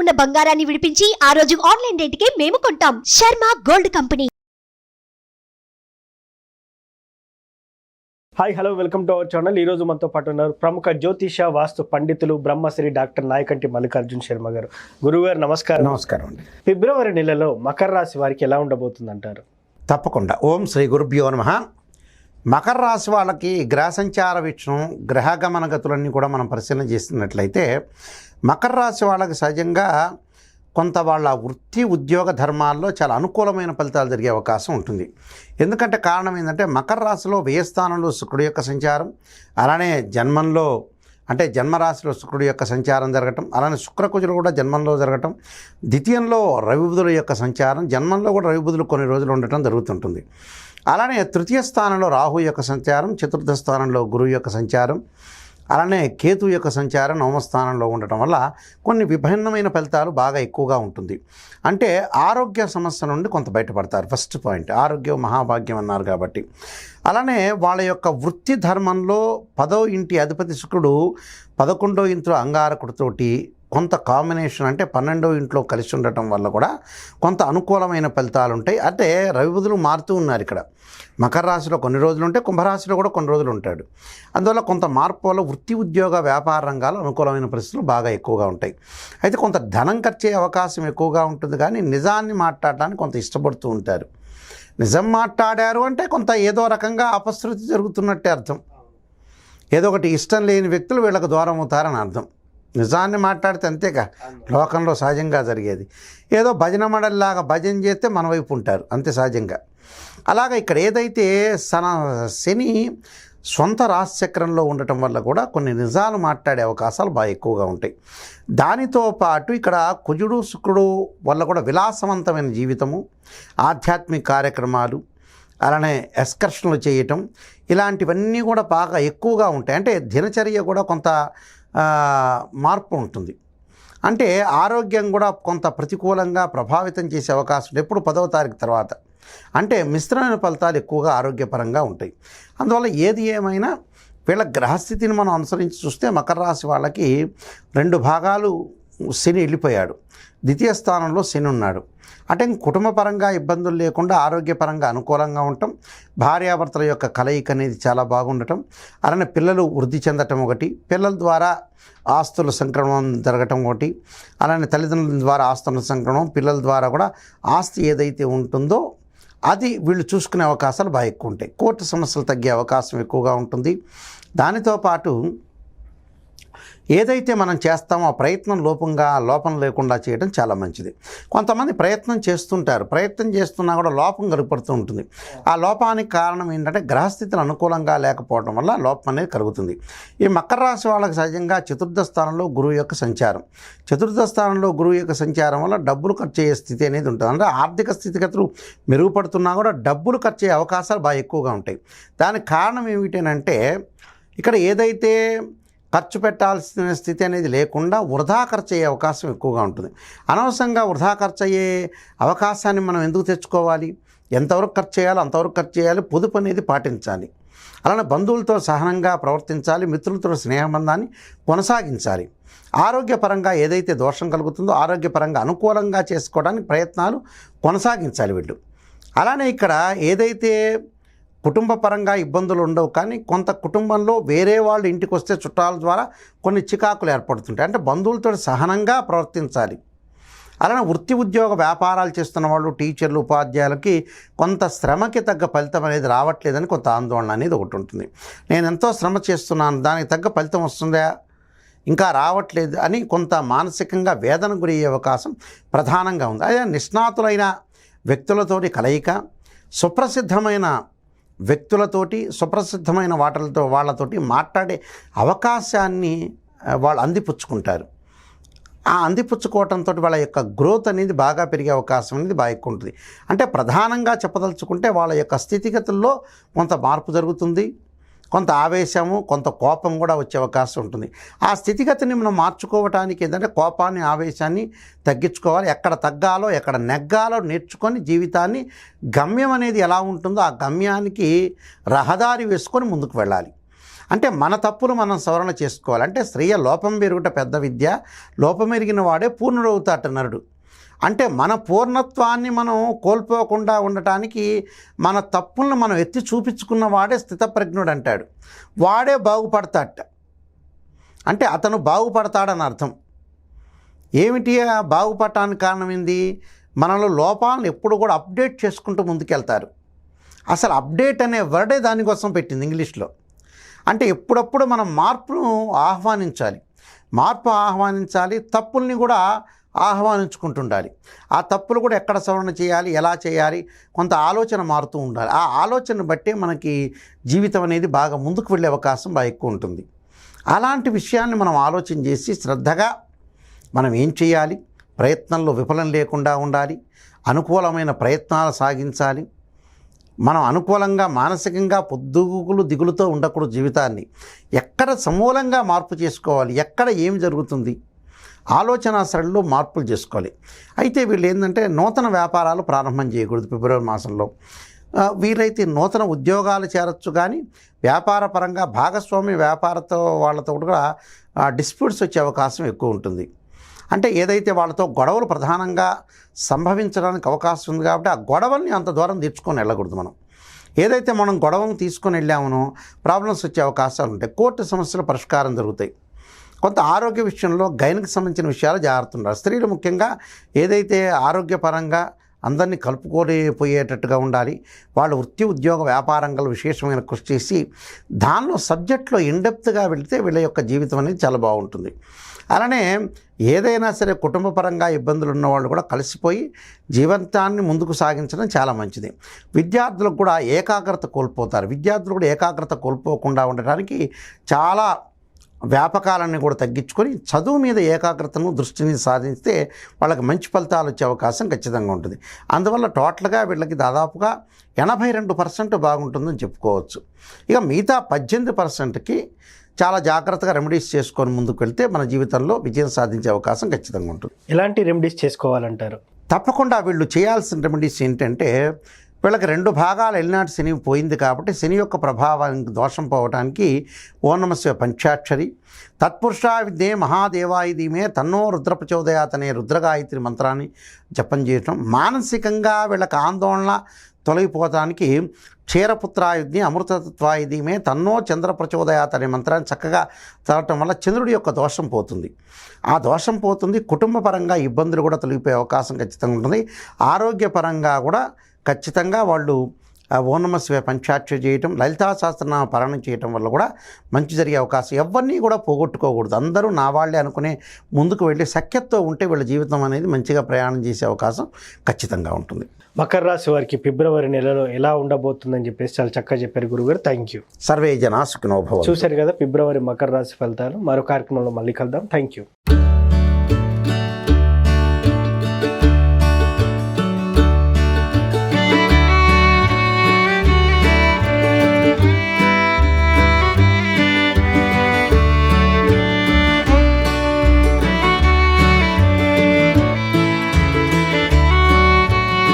ఉన్న బంగారాన్ని విడిపించి ఆ రోజు ఆన్లైన్ రేటుకే మేము కొంటాం. Sharma gold company. Hi hello welcome to our channel. ఈ రోజు మనతో పాటు ఉన్నారు ప్రముఖ జ్యోతిష వాస్తు పండితులు బ్రహ్మశ్రీ డాక్టర్ నాయకంటి మల్లికార్జున్ శర్మ గారు. గురువుగారు నమస్కారం. నమస్కారం అండి. ఫిబ్రవరి నెలలో మకర రాశి వారికి ఎలా ఉండబోతుంది అంటారు తప్పకుండా. ఓం శ్రీ గురుభ్యో నమ. మకర రాశి వాళ్ళకి గ్రహ సంచార వీక్షణం గ్రహగమన గతులన్నీ కూడా మనం పరిశీలన చేస్తున్నట్లయితే మకర రాశి వాళ్ళకి సహజంగా కొంత వాళ్ళ వృత్తి ఉద్యోగ ధర్మాల్లో చాలా అనుకూలమైన ఫలితాలు జరిగే అవకాశం ఉంటుంది. ఎందుకంటే కారణం ఏంటంటే మకర రాశిలో వ్యయస్థానంలో శుక్రుడి యొక్క సంచారం అలానే జన్మంలో అంటే జన్మరాశిలో శుక్రుడి యొక్క సంచారం జరగటం అలానే శుక్రకుజులు కూడా జన్మంలో జరగటం ద్వితీయంలో రవిబుధుల యొక్క సంచారం జన్మంలో కూడా రవిబుధులు కొన్ని రోజులు ఉండటం జరుగుతుంటుంది. అలానే తృతీయ స్థానంలో రాహు యొక్క సంచారం చతుర్థ స్థానంలో గురువు యొక్క సంచారం అలానే కేతు యొక్క సంచారం నవమస్థానంలో ఉండటం వల్ల కొన్ని విభిన్నమైన ఫలితాలు బాగా ఎక్కువగా ఉంటుంది. అంటే ఆరోగ్య సమస్య నుండి కొంత బయటపడతారు. First point. ఆరోగ్యం మహాభాగ్యం అన్నారు కాబట్టి. అలానే వాళ్ళ యొక్క వృత్తి ధర్మంలో పదో ఇంటి అధిపతి శుక్రుడు పదకొండో ఇంట్లో అంగారకుడితోటి కొంత కాంబినేషన్ అంటే పన్నెండో ఇంట్లో కలిసి ఉండటం వల్ల కూడా కొంత అనుకూలమైన ఫలితాలు ఉంటాయి. అంటే రవి బుధులు మారుతూ ఉన్నారు ఇక్కడ. మకర రాశిలో కొన్ని రోజులు ఉంటే కుంభరాశిలో కూడా కొన్ని రోజులు ఉంటాడు. అందువల్ల కొంత మార్పు వల్ల వృత్తి ఉద్యోగ వ్యాపార రంగాలు అనుకూలమైన పరిస్థితులు బాగా ఎక్కువగా ఉంటాయి. అయితే కొంత ధనం ఖర్చే అవకాశం ఎక్కువగా ఉంటుంది కానీ నిజాన్ని మాట్లాడడానికి కొంత ఇష్టపడుతూ ఉంటారు. నిజం మాట్లాడారు అంటే కొంత ఏదో రకంగా అపశృతి జరుగుతున్నట్టే అర్థం. ఏదో ఒకటి ఇష్టం లేని వ్యక్తులు వీళ్ళకి దూరం అవుతారని అర్థం. నిజాన్ని మాట్లాడితే అంతేగా. లోకంలో సహజంగా జరిగేది. ఏదో భజన మండలిలాగా భజన చేస్తే మన వైపు ఉంటారు. అంతే సహజంగా. అలాగే ఇక్కడ ఏదైతే సన శని సొంత రాశిచక్రంలో ఉండటం వల్ల కూడా కొన్ని నిజాలు మాట్లాడే అవకాశాలు బాగా ఎక్కువగా ఉంటాయి. దానితో పాటు ఇక్కడ కుజుడు శుక్రుడు వల్ల కూడా విలాసవంతమైన జీవితము ఆధ్యాత్మిక కార్యక్రమాలు అలానే ఎక్స్కర్షన్లు చేయటం ఇలాంటివన్నీ కూడా బాగా ఎక్కువగా ఉంటాయి. అంటే దినచర్య కూడా కొంత మార్పు ఉంటుంది. అంటే ఆరోగ్యం కూడా కొంత ప్రతికూలంగా ప్రభావితం చేసే అవకాశం ఎప్పుడు పదవ తారీఖు తర్వాత. అంటే మిశ్రమైన ఫలితాలు ఎక్కువగా ఆరోగ్యపరంగా ఉంటాయి. అందువల్ల ఏది ఏమైనా వీళ్ళ గ్రహస్థితిని మనం అనుసరించి చూస్తే మకర రాశి వాళ్ళకి రెండు భాగాలు శని వెళ్ళిపోయాడు. ద్వితీయ స్థానంలో శని ఉన్నాడు. అంటే కుటుంబపరంగా ఇబ్బందులు లేకుండా ఆరోగ్యపరంగా అనుకూలంగా ఉండటం భార్యాభర్తల యొక్క కలయిక అనేది చాలా బాగుండటం అలానే పిల్లలు వృద్ధి చెందటం ఒకటి పిల్లల ద్వారా ఆస్తుల సంక్రమణం జరగటం ఒకటి అలానే తల్లిదండ్రుల ద్వారా ఆస్తుల సంక్రమణం పిల్లల ద్వారా కూడా ఆస్తి ఏదైతే ఉంటుందో అది వీళ్ళు చూసుకునే అవకాశాలు బాగా ఎక్కువ ఉంటాయి. కోర్టు సమస్యలు తగ్గే అవకాశం ఎక్కువగా ఉంటుంది. దానితో పాటు ఏదైతే మనం చేస్తామో ఆ ప్రయత్నం లోపంగా లోపం లేకుండా చేయడం చాలా మంచిది. కొంతమంది ప్రయత్నం చేస్తుంటారు. ప్రయత్నం చేస్తున్నా కూడా లోపం కనపడుతూ ఉంటుంది. ఆ లోపానికి కారణం ఏంటంటే గ్రహస్థితులు అనుకూలంగా లేకపోవడం వల్ల లోపం అనేది కలుగుతుంది. ఈ మకర రాశి వాళ్ళకి సహజంగా చతుర్థ స్థానంలో గురువు యొక్క సంచారం. చతుర్థ స్థానంలో గురువు యొక్క సంచారం వల్ల డబ్బులు ఖర్చు అయ్యే స్థితి అనేది ఉంటుంది. అంటే ఆర్థిక స్థితిగతులు మెరుగుపడుతున్నా కూడా డబ్బులు ఖర్చు అయ్యే అవకాశాలు బాగా ఎక్కువగా ఉంటాయి. దానికి కారణం ఏమిటంటే ఇక్కడ ఏదైతే ఖర్చు పెట్టాల్సిన స్థితి అనేది లేకుండా వృధా ఖర్చు అయ్యే అవకాశం ఎక్కువగా ఉంటుంది. అనవసరంగా వృధా ఖర్చు అయ్యే అవకాశాన్ని మనం ఎందుకు తెచ్చుకోవాలి? ఎంతవరకు ఖర్చు చేయాలో అంతవరకు ఖర్చు చేయాలి. పొదుపు అనేది పాటించాలి. అలానే బంధువులతో సహనంగా ప్రవర్తించాలి. మిత్రులతో స్నేహబంధాన్ని కొనసాగించాలి. ఆరోగ్యపరంగా ఏదైతే దోషం కలుగుతుందో ఆరోగ్యపరంగా అనుకూలంగా చేసుకోవడానికి ప్రయత్నాలు కొనసాగించాలి వీళ్ళు. అలానే ఇక్కడ ఏదైతే కుటుంబ పరంగా ఇబ్బందులు ఉండవు. కానీ కొంత కుటుంబంలో వేరే వాళ్ళు ఇంటికి వస్తే చుట్టాల ద్వారా కొన్ని చికాకులు ఏర్పడుతుంటాయి. అంటే బంధువులతో సహనంగా ప్రవర్తించాలి. అలానే వృత్తి ఉద్యోగ వ్యాపారాలు చేస్తున్న వాళ్ళు టీచర్లు ఉపాధ్యాయులకి కొంత శ్రమకి తగ్గ ఫలితం అనేది రావట్లేదని కొంత ఆందోళన అనేది ఒకటి ఉంటుంది. నేను ఎంతో శ్రమ చేస్తున్నాను దానికి తగ్గ ఫలితం వస్తుందా? ఇంకా రావట్లేదు అని కొంత మానసికంగా వేదన గురయ్యే అవకాశం ప్రధానంగా ఉంది. అదే నిష్ణాతులైన వ్యక్తులతోటి కలయిక సుప్రసిద్ధమైన వ్యక్తులతోటి సుప్రసిద్ధమైన వాటలతో వాళ్ళతోటి మాట్లాడే అవకాశాన్ని వాళ్ళు అందిపుచ్చుకుంటారు. ఆ అందిపుచ్చుకోవటంతో వాళ్ళ యొక్క గ్రోత్ అనేది బాగా పెరిగే అవకాశం అనేది బాగా ఎక్కువ ఉంటుంది. అంటే ప్రధానంగా చెప్పదలుచుకుంటే వాళ్ళ యొక్క స్థితిగతుల్లో కొంత మార్పు జరుగుతుంది. కొంత ఆవేశము కొంత కోపం కూడా వచ్చే అవకాశం ఉంటుంది. ఆ స్థితిగతిని మనం మార్చుకోవటానికి ఏంటంటే కోపాన్ని ఆవేశాన్ని తగ్గించుకోవాలి. ఎక్కడ తగ్గాలో ఎక్కడ నెగ్గాలో నేర్చుకొని జీవితాన్ని గమ్యం అనేది ఎలా ఉంటుందో ఆ గమ్యానికి రహదారి వేసుకొని ముందుకు వెళ్ళాలి. అంటే మన తప్పులు మనం సవరణ చేసుకోవాలి. అంటే స్త్రీయ లోపం పెరుగుట పెద్ద విద్య. లోపమెరిగిన వాడే పూర్ణుడవుతాట నరుడు అంటే మన పూర్ణత్వాన్ని మనం కోల్పోకుండా ఉండటానికి మన తప్పులను మనం ఎత్తి చూపించుకున్న వాడే స్థితప్రజ్ఞుడు అంటాడు. వాడే బాగుపడతాట. అంటే అతను బాగుపడతాడని అర్థం. ఏమిటి బాగుపడటానికి కారణం ఏంది? మనలో లోపాలను ఎప్పుడు కూడా అప్డేట్ చేసుకుంటూ ముందుకెళ్తారు. అసలు అప్డేట్ అనే వర్డే దానికోసం పెట్టింది ఇంగ్లీష్లో. అంటే ఎప్పుడప్పుడు మనం మార్పును ఆహ్వానించాలి. మార్పు ఆహ్వానించాలి తప్పుల్ని కూడా ఆహ్వానించుకుంటుండాలి. ఆ తప్పులు కూడా ఎక్కడ సవరణ చేయాలి? ఎలా చేయాలి? కొంత ఆలోచన మారుతూ ఉండాలి. ఆ ఆలోచన బట్టే మనకి జీవితం అనేది బాగా ముందుకు వెళ్ళే అవకాశం బాగా ఎక్కువ ఉంటుంది. అలాంటి విషయాన్ని మనం ఆలోచన చేసి శ్రద్ధగా మనం ఏం చేయాలి? ప్రయత్నంలో విఫలం లేకుండా ఉండాలి. అనుకూలమైన ప్రయత్నాలు సాగించాలి. మనం అనుకూలంగా మానసికంగా పొద్దుగులు దిగులుతో ఉండకూడదు జీవితాన్ని. ఎక్కడ సమూలంగా మార్పు చేసుకోవాలి? ఎక్కడ ఏం జరుగుతుంది? ఆలోచన సరళిలో మార్పులు చేసుకోవాలి. అయితే వీళ్ళు ఏంటంటే నూతన వ్యాపారాలు ప్రారంభం చేయకూడదు ఫిబ్రవరి మాసంలో. వీరైతే నూతన ఉద్యోగాలు చేరచ్చు కానీ వ్యాపార పరంగా భాగస్వామి వ్యాపారతో వాళ్ళతో కూడా డిస్ప్యూట్స్ వచ్చే అవకాశం ఎక్కువ ఉంటుంది. అంటే ఏదైతే వాళ్ళతో గొడవలు ప్రధానంగా సంభవించడానికి అవకాశం ఉంది కాబట్టి ఆ గొడవల్ని అంత దూరం తీర్చుకొని వెళ్ళకూడదు మనం. ఏదైతే మనం గొడవను తీసుకొని వెళ్ళామనో ప్రాబ్లమ్స్ వచ్చే అవకాశాలు ఉంటాయి. కోర్టు సమస్యల పరిష్కారం జరుగుతాయి కొంత ఆరోగ్య విషయంలో గైన్కి సంబంధించిన విషయాలు జాగ్రత్త ఉండాలి స్త్రీలు ముఖ్యంగా ఏదైతే ఆరోగ్యపరంగా అందరినీ కలుపుకోలేకపోయేటట్టుగా ఉండాలి వాళ్ళు వృత్తి ఉద్యోగ వ్యాపారంగా విశేషమైన కృషి చేసి దానిలో సబ్జెక్ట్లో ఇండెప్త్గా వెళితే వీళ్ళ యొక్క జీవితం అనేది చాలా బాగుంటుంది. అలానే ఏదైనా సరే కుటుంబపరంగా ఇబ్బందులు ఉన్న వాళ్ళు కూడా కలిసిపోయి జీవితాన్ని ముందుకు సాగించడం చాలా మంచిది. విద్యార్థులకు కూడా ఏకాగ్రత కోల్పోతారు. విద్యార్థులు కూడా ఏకాగ్రత కోల్పోకుండా ఉండటానికి చాలా వ్యాపకాలన్నీ కూడా తగ్గించుకొని చదువు మీద ఏకాగ్రతను దృష్టిని సాధిస్తే వాళ్ళకి మంచి ఫలితాలు వచ్చే అవకాశం ఖచ్చితంగా ఉంటుంది. అందువల్ల టోటల్గా వీళ్ళకి దాదాపుగా ఎనభై రెండు పర్సెంట్ బాగుంటుందని చెప్పుకోవచ్చు. ఇక మిగతా పద్దెనిమిది పర్సెంట్కి చాలా జాగ్రత్తగా రెమెడీస్ చేసుకొని ముందుకు వెళ్తే మన జీవితంలో విజయం సాధించే అవకాశం ఖచ్చితంగా ఉంటుంది. ఎలాంటి రెమెడీస్ చేసుకోవాలంటారు? తప్పకుండా వీళ్ళు చేయాల్సిన రెమెడీస్ ఏంటంటే వీళ్ళకి రెండు భాగాలు ఎల్నాటి శని పోయింది కాబట్టి శని యొక్క ప్రభావానికి దోషం పోవడానికి ఓనమస్య పంచాక్షరి. తత్పురుషా విద్యే మహాదేవాయుధీమే తన్నో రుద్రప్రచోదయాత్ అనే రుద్రగాయత్రి మంత్రాన్ని జపం చేయటం. మానసికంగా వీళ్ళకి ఆందోళన తొలగిపోవటానికి క్షీరపుత్రాయుధి అమృతత్వాయుధిమే తన్నో చంద్ర ప్రచోదయాత్ అనే మంత్రాన్ని చక్కగా చదవటం వల్ల చంద్రుడి యొక్క దోషం పోతుంది. ఆ దోషం పోతుంది కుటుంబపరంగా ఇబ్బందులు కూడా తొలగిపోయే అవకాశం ఖచ్చితంగా ఉంటుంది. ఆరోగ్యపరంగా కూడా ఖచ్చితంగా వాళ్ళు ఆ ఓం నమ శివాయ పంచాక్షరి చేయటం లలితా సహస్రనామ పారాయణం చేయటం వల్ల కూడా మంచి జరిగే అవకాశం ఎవరిని కూడా పోగొట్టుకోకూడదు. అందరూ నా వాళ్ళే అనుకునే ముందుకు వెళ్ళి సఖ్యతతో ఉంటే వీళ్ళ జీవితం అనేది మంచిగా ప్రయాణం చేసే అవకాశం ఖచ్చితంగా ఉంటుంది. మకర రాశి వారికి ఫిబ్రవరి నెలలో ఎలా ఉండబోతుందని చెప్పేసి చాలా చక్కగా చెప్పారు గురుగారు. థ్యాంక్ యూ సర్వే జనా సుఖినోభవం చూశారు కదా ఫిబ్రవరి మకర రాశి ఫలితాలు. మరో కార్యక్రమంలో మళ్ళీ కలుద్దాం. Thank you